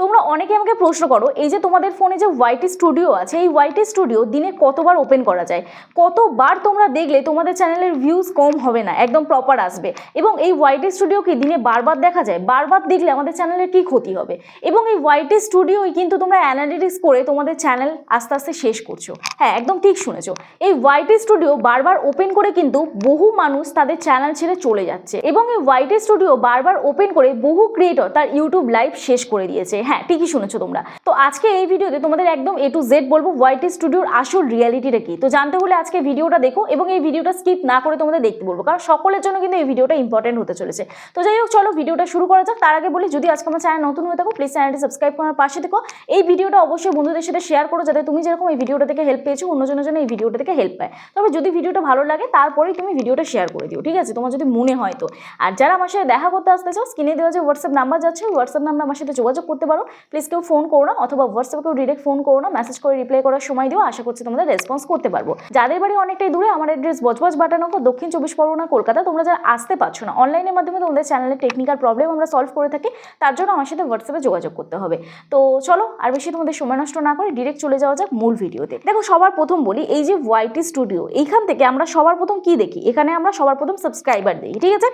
tôi তোমরা অনেকে আমাকে প্রশ্ন করো, এই যে তোমাদের ফোনে যে ওয়াইটি স্টুডিও আছে, এই ওয়াইটি স্টুডিও দিনে কতবার ওপেন করা যায়? কতবার তোমরা দেখলে তোমাদের চ্যানেলের ভিউজ কম হবে না, একদম প্রপার আসবে? এবং এই ওয়াইটি স্টুডিও কি দিনে বারবার দেখা যায়? বারবার দেখলে আমাদের চ্যানেলের কি ক্ষতি হবে? এবং এই ওয়াইটি স্টুডিওই কিন্তু তোমরা অ্যানালিটিক্স করে তোমাদের চ্যানেল আস্তে আস্তে শেষ করছ। হ্যাঁ একদম ঠিক শুনেছো। এই ওয়াইটি স্টুডিও বারবার ওপেন করে কিন্তু বহু মানুষ তাদের চ্যানেল ছেড়ে চলে যাচ্ছে। এবং এই ওয়াইটি স্টুডিও বারবার ওপেন করে বহু ক্রিয়েটর তার ইউটিউব লাইভ শেষ করে দিয়েছে। হ্যাঁ ঠিকই শুনেছো তোমরা। তো আজকে এই ভিডিওতে তোমাদের একদম এ টু জেড বলব ওয়াইটি স্টুডিওর আসল রিয়ালিটিটা কি। তো জানতে হলে আজকে ভিডিওটা দেখো এবং এই ভিডিওটা স্কিপ না করে তোমাদের দেখতে বলব, কারণ সকলের জন্য কিন্তু এই ভিডিওটা ইম্পর্টেন্ট হতে চলেছে। তো যাই হোক, চলো ভিডিওটা শুরু করা যাক। তার আগে বলি, যদি আজকে আমার চ্যানেল নতুন হয়ে থাকো প্লিজ চ্যানেলটি সাবস্ক্রাইব করার পাশে দেখো এই ভিডিওটা অবশ্যই বন্ধুদের সাথে শেয়ার করো, যাতে তুমি যেরকম এই ভিডিওটা থেকে হেল্প পেয়েছ, অন্যজনের জন্য এই ভিডিওটা থেকে হেল্প পায়। তবে যদি ভিডিওটা ভালো লাগে, তারপরেই তুমি ভিডিওটা শেয়ার করে দিও, ঠিক আছে? তোমার যদি মনে হয় তো। আর যারা আমার সাথে দেখা করতে আসতে চাও স্ক্রিনে দেওয়া যে হোয়াটসঅ্যাপ নাম্বার যাচ্ছে হোয়াটসঅ্যাপ নাম্বার আমার সাথে যোগাযোগ করতে পারো। প্লিজ কেউ ফোন করো না অথবা হোয়াটসঅ্যাপে কেউ ডিরেক্ট ফোন করো না মেসেজ করে রিপ্লাই করার সময় দিও আশা করছি তোমাদের রেসপন্স করতে পারব। যাদের বাড়ি অনেকটাই দূরে আমার অ্যাড্রেস বজবজ বাটানগর দক্ষিণ চব্বিশ পরগনা কলকাতা তোমরা যারা আসতে পারছ না অনলাইনের মাধ্যমে তোমাদের চ্যানেলের টেকনিক্যাল প্রবলেম আমরা সলভ করে থাকি তার জন্য আমার সাথে হোয়াটসঅ্যাপে যোগাযোগ করতে হবে। তো চলো আর বেশি তোমাদের সময় নষ্ট না করে ডিরেক্ট চলে যাওয়া যাক মূল ভিডিওতে দেখো সবার প্রথম বলি এই যে ওয়াইটি স্টুডিও এইখান থেকে আমরা সবার প্রথম কি দেখি? এখানে আমরা সবার প্রথম সাবস্ক্রাইবার দেখি ঠিক আছে?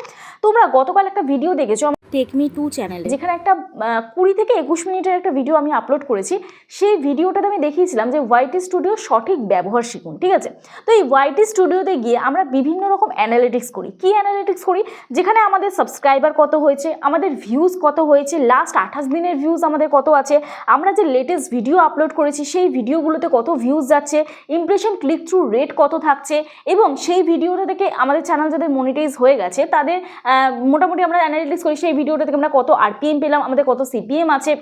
তোমরা গতকাল একটা ভিডিও দেখেছ টেকমি টু চ্যানেল যেখানে একটা কুড়ি থেকে একুশ মিনিটের একটা ভিডিও আমি আপলোড করেছি, সেই ভিডিওটাতে আমি দেখিয়েছিলাম যে ওয়াইটি স্টুডিও সঠিক ব্যবহার শিখুন, ঠিক আছে? তো এই ওয়াইটি স্টুডিওতে গিয়ে আমরা বিভিন্ন রকম অ্যানালিটিক্স করি। কি অ্যানালিটিক্স করি? যেখানে আমাদের সাবস্ক্রাইবার কত হয়েছে, আমাদের ভিউজ কত হয়েছে লাস্ট আঠাশ দিনের ভিউজ আমাদের কত আছে, আমরা যে লেটেস্ট ভিডিও আপলোড করেছি, সেই ভিডিওগুলোতে কত ভিউজ যাচ্ছে ইমপ্রেশন ক্লিক থ্রু রেট কত থাকছে, এবং সেই ভিডিওটা থেকে আমাদের চ্যানেল যাদের মনিটাইজ হয়ে গেছে, তাদের মোটামুটি আমরা অ্যানালিটিক্স করি, সেই ভিডিওটা থেকে আমরা কত আরপিএম পেলাম, আমাদের কত সিপিএম আছে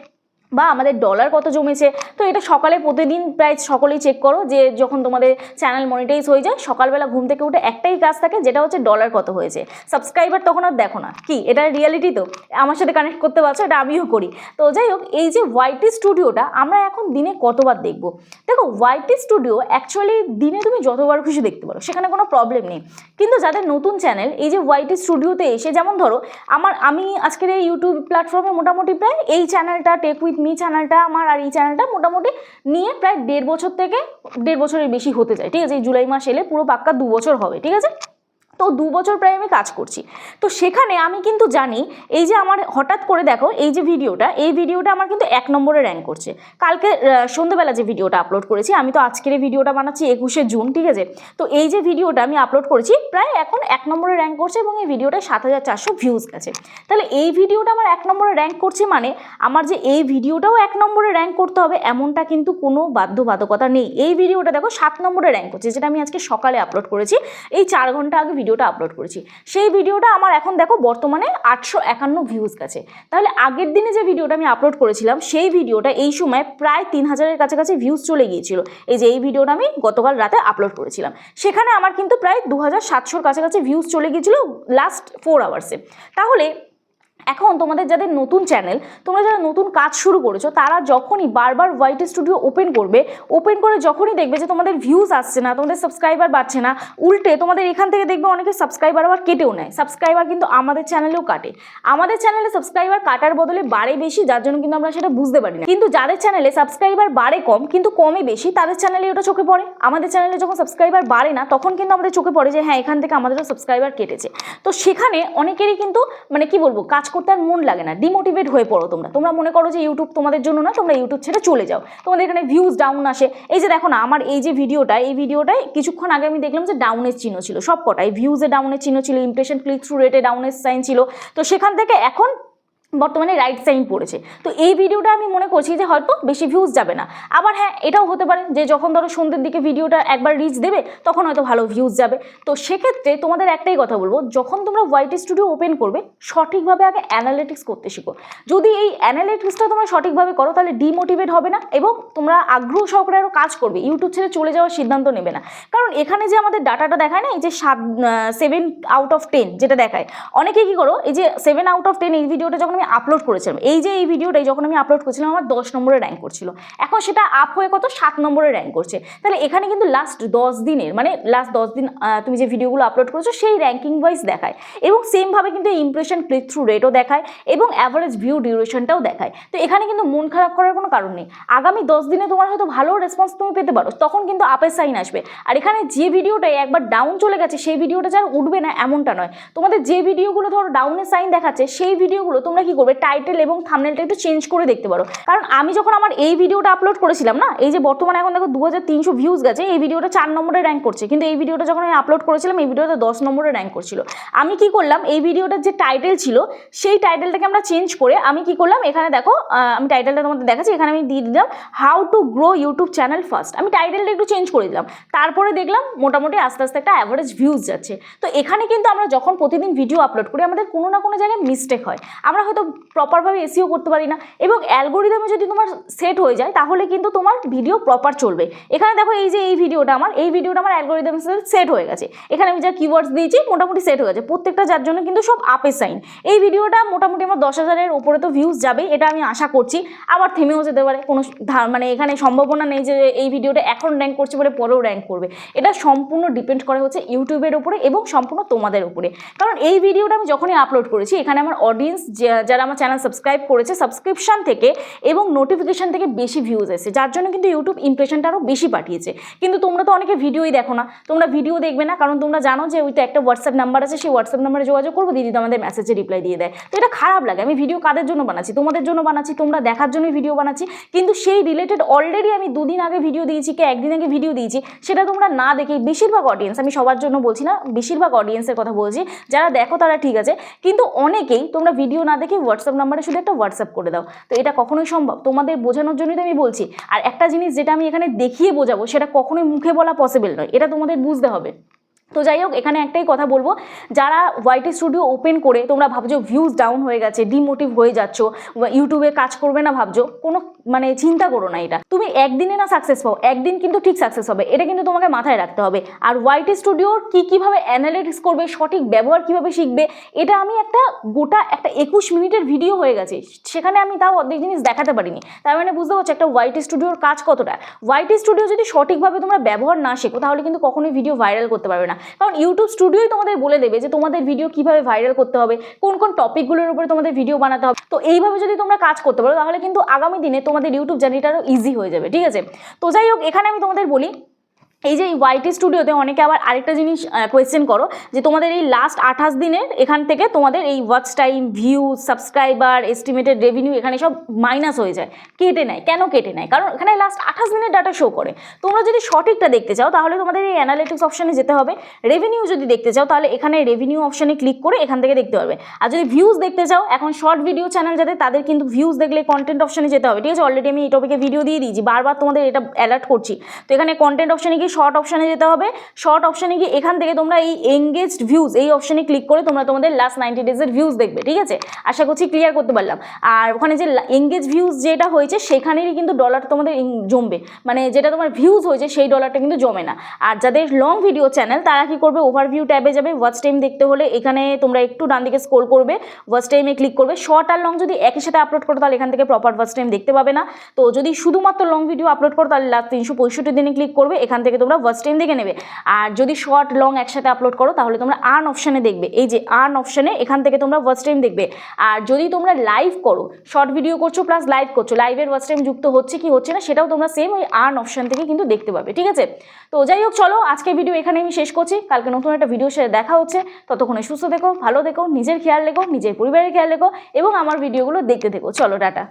বা আমাদের ডলার কত জমেছে, তো এটা সকালে প্রতিদিন প্রায় সকলেই চেক করো যে যখন তোমাদের চ্যানেল মনিটাইজ হয়ে যায়, সকালবেলা ঘুম থেকে উঠে একটাই কাজ থাকে, যেটা হচ্ছে ডলার কত হয়েছে। সাবস্ক্রাইবার তখন আর দেখো না। কি? এটা রিয়ালিটি তো। আমার সাথে কানেক্ট করতে পারছ, এটা আমিও করি। তো যাই হোক, এই যে ওয়াইটি স্টুডিওটা আমরা এখন দিনে কতবার দেখব? দেখো ওয়াইটি স্টুডিও অ্যাকচুয়ালি দিনে তুমি যতবার খুশি দেখতে পারো, সেখানে কোনো প্রবলেম নেই। কিন্তু যাদের নতুন চ্যানেল এই যে ওয়াইটি স্টুডিওতে এসে, যেমন ধরো, আমার, আমি আজকের এই ইউটিউব প্ল্যাটফর্মে মোটামুটি প্রায় এই চ্যানেলটা টেক উইথ মি চ্যানেলটা আমার আর এই চ্যানেলটা মোটামুটি নিয়ে প্রায় দেড় বছর থেকে দেড় বছরের বেশি হতে যায়। ঠিক আছে, এই জুলাই মাস এলে পুরো পাক্কা দু বছর হবে, ঠিক আছে? তো দু বছর প্রায় আমি কাজ করছি। তো সেখানে আমি কিন্তু জানি, এই যে আমার হঠাৎ করে দেখো, এই যে ভিডিওটা, এই ভিডিওটা আমার কিন্তু এক নম্বরে র্যাঙ্ক করছে। কালকে সন্ধ্যেবেলা যে ভিডিওটা আপলোড করেছি, আমি তো আজকের এই ভিডিওটা বানাচ্ছি একুশে জুন, ঠিক আছে? তো এই যে ভিডিওটা আমি আপলোড করেছি, প্রায় এখন এক নম্বরে র্যাঙ্ক করছে এবং এই ভিডিওটা সাত হাজার চারশো ভিউজ গেছে। তাহলে এই ভিডিওটা আমার এক নম্বরে র্যাঙ্ক করছে মানে আমার যে এই ভিডিওটাও এক নম্বরে র্যাঙ্ক করতে হবে, এমনটা কিন্তু কোনো বাধ্যবাধকতা নেই। এই ভিডিওটা দেখো সাত নম্বরে র্যাঙ্ক করছে, যেটা আমি আজকে সকালে আপলোড করেছি। এই চার ঘণ্টা আগে ভিডিওটা আপলোড করেছি। সেই ভিডিওটা আমার এখন দেখো বর্তমানে আটশো একান্ন ভিউজ গেছে। তাহলে আগের দিনে যে ভিডিওটা আমি আপলোড করেছিলাম, সেই ভিডিওটা এই সময় প্রায় তিন হাজারের কাছাকাছি ভিউজ চলে গিয়েছিল। এই যে এই ভিডিওটা আমি গতকাল রাতে আপলোড করেছিলাম। সেখানে আমার কিন্তু প্রায় দু হাজার সাতশোর কাছাকাছি ভিউজ চলে গিয়েছিল লাস্ট ফোর আওয়ার্সে তাহলে এখন তোমাদের যাদের নতুন চ্যানেল, তোমরা যারা নতুন কাজ শুরু করেছ, তারা যখনই বারবার হোয়াইট স্টুডিও ওপেন করবে ওপেন করে যখনই দেখবে যে তোমাদের ভিউজ আসছে না, তোমাদের সাবস্ক্রাইবার বাড়ছে না, উল্টে তোমাদের এখান থেকে দেখবে অনেকে সাবস্ক্রাইবার আবার কেটেও নেয়। সাবস্ক্রাইবার কিন্তু আমাদের চ্যানেলেও কাটে। আমাদের চ্যানেলে সাবস্ক্রাইবার কাটার বদলে বাড়ে বেশি, যার জন্য কিন্তু আমরা সেটা বুঝতে পারি না। কিন্তু যাদের চ্যানেলে সাবস্ক্রাইবার বাড়ে কম, কিন্তু কমে বেশি, তাদের চ্যানেলে ওটা চোখে পড়ে। আমাদের চ্যানেলে যখন সাবস্ক্রাইবার বাড়ে না, তখন কিন্তু আমাদের চোখে পড়ে যে হ্যাঁ এখান থেকে আমাদেরও সাবস্ক্রাইবার কেটেছে। তো সেখানে অনেকেরই কিন্তু মানে কি বলব, কাজ করতে আর মন লাগে না ডিমোটিভেট হয়ে পড়ো তোমরা। তোমরা মনে করো যে ইউটিউব তোমাদের জন্য না, তোমরা ইউটিউব ছেড়ে চলে যাও। তোমাদের এখানে ভিউজ ডাউন আসে। এই যে দেখো না, আমার এই যে ভিডিওটা, এই ভিডিওটায় কিছুক্ষণ আগে আমি দেখলাম যে ডাউনের চিহ্ন ছিল সব কটাই ভিউজে ডাউনের চিহ্ন ছিল ইমপ্রেশন ক্লিক থ্রু রেটে ডাউনের সাইন ছিল। তো সেখান থেকে এখন বর্তমানে রাইট সাইন পড়েছে। তো এই ভিডিওটা আমি মনে করছি যে হয়তো বেশি ভিউজ যাবে না। আবার হ্যাঁ এটাও হতে পারে যে যখন ধরো সন্ধ্যের দিকে ভিডিওটা একবার রিচ দেবে, তখন হয়তো ভালো ভিউজ যাবে। তো সেক্ষেত্রে তোমাদের একটাই কথা বলব, যখন তোমরা হোয়াইট স্টুডিও ওপেন করবে, সঠিকভাবে আগে অ্যানালিটিক্স করতে শিখো। যদি এই অ্যানালিটিক্সটা তোমরা সঠিকভাবে করো, তাহলে ডিমোটিভেট হবে না এবং তোমরা আগ্রহ সহকারে আরও কাজ করবে। ইউটিউব ছেড়ে চলে যাওয়ার সিদ্ধান্ত নেবে না। কারণ এখানে যে আমাদের ডাটাটা দেখায় না, এই যে সাত সেভেন আউট অফ টেন যেটা দেখায়, অনেকে কি করো, এই যে সেভেন আউট অফ টেন এই ভিডিওটা যখন আমি আপলোড করেছিলাম। এই যে এই ভিডিওটাই যখন আমি আপলোড করেছিলাম, আমার দশ নম্বরে র্যাঙ্ক করছিল। এখন সেটা আপ হয়ে কত? সাত নম্বরে র্যাঙ্ক করছে। তাহলে এখানে কিন্তু লাস্ট দশ দিনের মানে লাস্ট দশ দিন তুমি যে ভিডিওগুলো আপলোড করেছ, সেই র্যাঙ্কিং ওয়াইজ দেখায়। এবং সেমভাবে কিন্তু ইমপ্রেশন ক্লিক থ্রু রেটও দেখায় এবং অ্যাভারেজ ভিউ ডিউরেশনটাও দেখায়। তো এখানে কিন্তু মন খারাপ করার কোনো কারণ নেই। আগামী দশ দিনে তোমার হয়তো ভালো রেসপন্স তুমি পেতে পারো। তখন কিন্তু আপের সাইন আসবে। আর এখানে যে ভিডিওটাই একবার ডাউন চলে গেছে, সেই ভিডিওটা যার উঠবে না, এমনটা নয়। তোমাদের যে ভিডিওগুলো ধরো ডাউনের সাইন দেখাচ্ছে, সেই ভিডিওগুলো তোমরা কি করবে টাইটেল এবং থামনেলটা একটু চেঞ্জ করে দেখতে পারো। কারণ আমি যখন আমার এই ভিডিওটা আপলোড করেছিলাম না, এই যে বর্তমানে এখন দেখো দু ভিউজ গেছে, এই ভিডিওটা চার নম্বরে র্যাঙ্ক করছে। কিন্তু এই ভিডিওটা যখন আমি আপলোড করেছিলাম, এই ভিডিওটা দশ নম্বরে র্যাঙ্ক করছিল। আমি কি করলাম, এই ভিডিওটার যে টাইটেল ছিল, সেই টাইটেলটাকে আমরা চেঞ্জ করে আমি কি করলাম, এখানে দেখো আমি টাইটেলটা তোমাদের দেখাচ্ছি, এখানে আমি দিয়ে দিলাম how to grow YouTube channel first আমি টাইটেলটা একটু চেঞ্জ করে দিলাম। তারপরে দেখলাম, মোটামুটি আস্তে আস্তে একটা অ্যাভারেজ ভিউজ যাচ্ছে। তো এখানে কিন্তু আমরা যখন প্রতিদিন ভিডিও আপলোড করি, আমাদের কোনো না কোনো জায়গায় মিস্টেক হয়। আমরা হয়তো প্রপারভাবে এসিও করতে পারি না। এবং অ্যালগোরিদমে যদি তোমার সেট হয়ে যায়, তাহলে কিন্তু তোমার ভিডিও প্রপার চলবে। এখানে দেখো এই যে এই ভিডিওটা আমার, এই ভিডিওটা আমার অ্যালগোরিদম সেট হয়ে গেছে। এখানে আমি যা কিওয়ার্ডস দিয়েছি, মোটামুটি সেট হয়ে গেছে। প্রত্যেকটা যার জন্য কিন্তু সব আপের সাইন এই ভিডিওটা মোটামুটি আমার দশ হাজারের উপরে তো ভিউজ যাবে, এটা আমি আশা করছি। আবার থেমেও যেতে পারে। কোনো মানে এখানে সম্ভাবনা নেই যে এই ভিডিওটা এখন র্যাঙ্ক করছে বলে পরেও র্যাঙ্ক করবে। এটা সম্পূর্ণ ডিপেন্ড করে হচ্ছে ইউটিউবের উপরে এবং সম্পূর্ণ তোমাদের উপরে। কারণ এই ভিডিওটা আমি যখনই আপলোড করেছি, এখানে আমার অডিয়েন্স যারা আমার চ্যানেল সাবস্ক্রাইব করেছে সাবস্ক্রিপশন থেকে এবং নোটিফিকেশন থেকে বেশি ভিউজ এসেছে, যার জন্য কিন্তু ইউটিউব ইমপ্রেশনটা আরও বেশি পাঠিয়েছে। কিন্তু তোমরা তো অনেকে ভিডিওই দেখো না, তোমরা ভিডিও দেখবে না, কারণ তোমরা জানো যে ওই তো একটা হোয়াটসঅ্যাপ নাম্বার আছে, সেই হোয়াটসঅ্যাপ নাম্বারে যোগাযোগ করব, দিদি তো আমাদের মেসেজে রিপ্লাই দিয়ে দেয়। তো এটা খারাপ লাগে, আমি ভিডিও কাদের জন্য বানাচ্ছি? তোমাদের জন্য বানাচ্ছি, তোমরা দেখার জন্যই ভিডিও বানাচ্ছি, কিন্তু সেই রিলেটেড অলরেডি আমি দুদিন আগে ভিডিও দিয়েছি, কি একদিন আগে ভিডিও দিয়েছি, সেটা তোমরা না দেখে বেশিরভাগ অডিয়েন্স আমি সবার জন্য বলছি না, বেশিরভাগ অডিয়েন্সের কথা বলছি, যারা দেখো তারা ঠিক আছে, কিন্তু অনেকেই তোমরা ভিডিও না দেখে হোয়াটসঅ্যাপ নাম্বারে শুধু একটা হোয়াটসঅ্যাপ করে দাও। তো এটা কখনোই সম্ভব। তোমাদের বোঝানোর জন্যই তো আমি বলছি। আর একটা জিনিস যেটা আমি এখানে দেখিয়ে বোঝাবো, সেটা কখনোই মুখে বলা পসিবল নয়। এটা তোমাদের বুঝতে হবে। তো যাই হোক, এখানে একটাই কথা বলব, যারা ওয়াইটি স্টুডিও ওপেন করে তোমরা ভাবছ ভিউজ ডাউন হয়ে গেছে ডিমোটিভ হয়ে যাচ্ছ ইউটিউবে কাজ করবে না ভাবছ, কোনো মানে চিন্তা করো না এটা। তুমি একদিনে না সাকসেস পাও, একদিন কিন্তু ঠিক সাকসেস হবে, এটা কিন্তু তোমাকে মাথায় রাখতে হবে। আর ওয়াইটি স্টুডিওর কি কীভাবে অ্যানালিটিক্স করবে, সঠিক ব্যবহার কীভাবে শিখবে, এটা আমি একটা গোটা একটা একুশ মিনিটের ভিডিও হয়ে গেছে, সেখানে আমি তাও অর্ধেক জিনিস দেখাতে পারিনি। তার মানে বুঝতে পারছ একটা ওয়াইটি স্টুডিওর কাজ কতটা? ওয়াইটি স্টুডিও যদি সঠিকভাবে তোমরা ব্যবহার না শেখো, তাহলে কিন্তু কখনোই ভিডিও ভাইরাল করতে পারবে না। কারণ ইউটিউব স্টুডিওই তোমাদের বলে দেবে যে তোমাদের ভিডিও কীভাবে ভাইরাল করতে হবে, কোন কোন টপিকগুলোর উপরে তোমাদের ভিডিও বানাতে হবে। তো এইভাবে যদি তোমরা কাজ করতে পারো, তাহলে কিন্তু আগামী দিনে তোমাদের ইউটিউব জার্নিটা আরও ইজি হয়ে যাবে, ঠিক আছে? তো যাই হোক, এখানে আমি তোমাদের বলি এই যে এই ওয়াইটি স্টুডিওতে অনেকে আবার আরেকটা জিনিস কোয়েশ্চেন করো, যে তোমাদের এই লাস্ট আঠাশ দিনের এখান থেকে তোমাদের এই watch time view subscriber estimated revenue এখানে সব মাইনাস হয়ে যায়। কেটে নেয়। কেন কেটে নেয়? কারণ এখানে লাস্ট আঠাশ দিনের ডাটা শো করে। তোমরা যদি সঠিকটা দেখতে চাও, তাহলে তোমাদের এই অ্যানালিটিক্স অপশানে যেতে হবে। রেভিনিউ যদি দেখতে চাও, তাহলে এখানে রেভিনিউ অপশানে ক্লিক করে এখান থেকে দেখতে পারবে। আর যদি ভিউজ দেখতে চাও, এখন শর্ট ভিডিও চ্যানেল যাদের, তাদের কিন্তু ভিউজ দেখলে কন্টেন্ট অপশানে যেতে হবে। ঠিক আছে? অলরেডি আমি এই টপিকে ভিডিও দিয়ে দিয়েছি। বারবার তোমাদের এটা অ্যালার্ট করছি। তো এখানে কন্টেন্ট অপশানে গিয়ে শর্ট অপশানে যেতে হবে। শর্ট অপশানে গিয়ে এখান থেকে তোমরা এই এঙ্গেজড ভিউজ এই অপশানে ক্লিক করে তোমরা তোমাদের লাস্ট নাইনটি ডেজের ভিউজ দেখবে, ঠিক আছে? আশা করছি ক্লিয়ার করতে পারলাম। আর ওখানে যে এঙ্গেজ ভিউজ যেটা হয়েছে, সেখানেরই কিন্তু ডলারটা তোমাদের জমবে। মানে যেটা তোমার ভিউজ হয়েছে, সেই ডলারটা কিন্তু জমে না। আর যাদের লং ভিডিও চ্যানেল তারা কি করবে? ওভারভিউ ট্যাবে যাবে। ওয়াচ টাইম দেখতে হলে এখানে তোমরা একটু ডান দিকে স্ক্রোল করবে। ওয়াচ টাইমে ক্লিক করবে। শর্ট আর লং যদি একই সাথে আপলোড করো, তাহলে এখান থেকে প্রপার ওয়াচ টাইম দেখতে পাবে না। তো যদি শুধুমাত্র লং ভিডিও আপলোড করো, তাহলে লাস্ট তিনশো পঁয়ষট্টি দিনে ক্লিক করবে। এখান থেকে তোমরা ওয়াচ টাইম দেখে নেবে। আর যদি শর্ট লং একসাথে আপলোড করো, তাহলে তোমরা আর্ন অপশানে দেখবে। এই যে আর্ন অপশানে এখান থেকে তোমরা ওয়াচ দেখবে। আর যদি তোমরা লাইভ করো শর্ট ভিডিও করছ প্লাস লাইভ করছ লাইভের ওয়াচ টাইম যুক্ত হচ্ছে কি হচ্ছে না, সেটাও তোমরা সেম ওই আর্ন অপশান থেকে কিন্তু দেখতে পাবে, ঠিক আছে? তো যাই হোক, চলো, আজকে ভিডিও এখানে আমি শেষ করছি। কালকে নতুন একটা ভিডিও সাথে দেখা হচ্ছে। ততক্ষণে সুস্থ দেখো ভালো থেকো, নিজের খেয়াল রেখো, নিজের পরিবারের খেয়াল রেখো, এবং আমার ভিডিওগুলো দেখতে থেকো। চলো, টাটা।